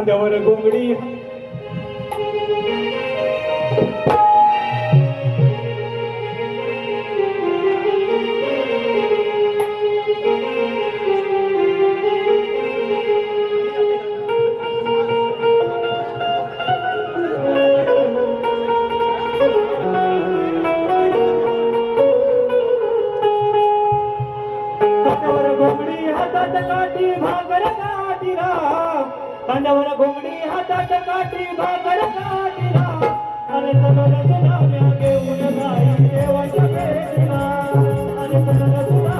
खांद्यावर गोंगडी. घोगडी काठी भागर काठी रा कांदावर घोंगडी हातात काठी भाकर काठीला अरे तलर घेऊन जाई देवाच्या अरे तलर तुला